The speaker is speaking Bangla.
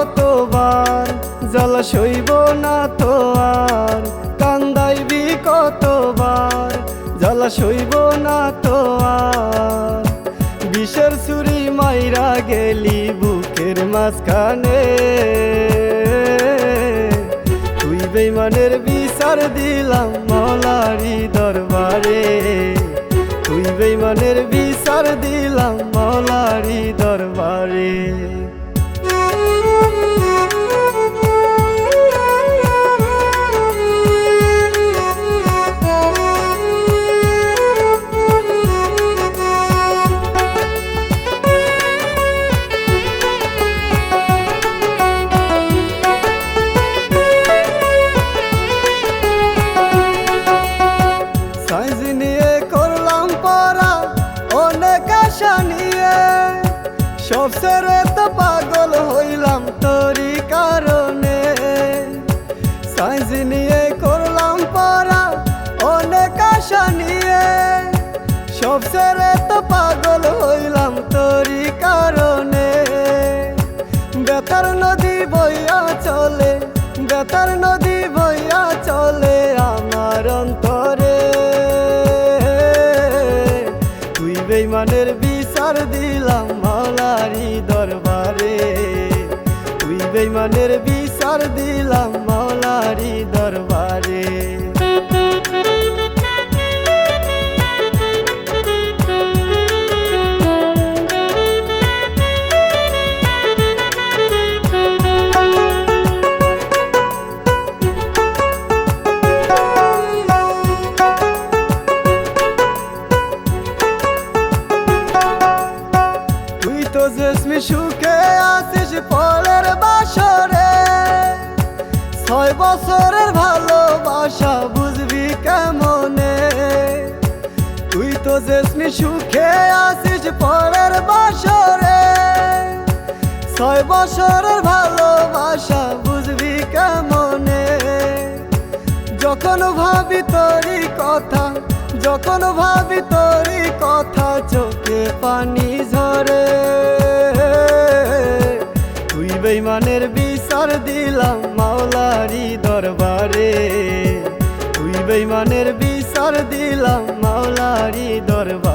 কতবার? জল সইব না তো আর? কান্দাইবি কতবার? জল সইব না তো আর? বিষের সুরি মাইরা গেলি বুকের মাঝখানে। তুই বেমানের বিচার দিলাম মলারি দরবারে। তুই বেমানের বিচার দিলাম মলারি দরবারে। সব সেরে তো পাগল হইলাম তোরই কারণে। বেতার নদী বইয়া চলে বেতার নদী বইয়া চলে আমার অন্তরে। তুই বেইমানের বিচার দিলাম মাওলারি দরবারে। তুই বেইমানের বিচার দিলাম মাওলারি দরবারে। সুখে আছিস পরের বাসরে। ছয় বছরের ভালোবাসা বুঝবি কেমনে? তুই তো জেসমি, সুখে আছিস পরের বাসরে। ছয় বছরের ভালোবাসা বুঝবি কেমনে? যখন ভাবি তোরই কথা, যখন ভাবি তোরই কথা, চোখে পানি ঝরে। বেইমানের বিচার দিলাম মাওলারি দরবারে। তুই বেইমানের বিচার দিলাম মাওলারি দরবার।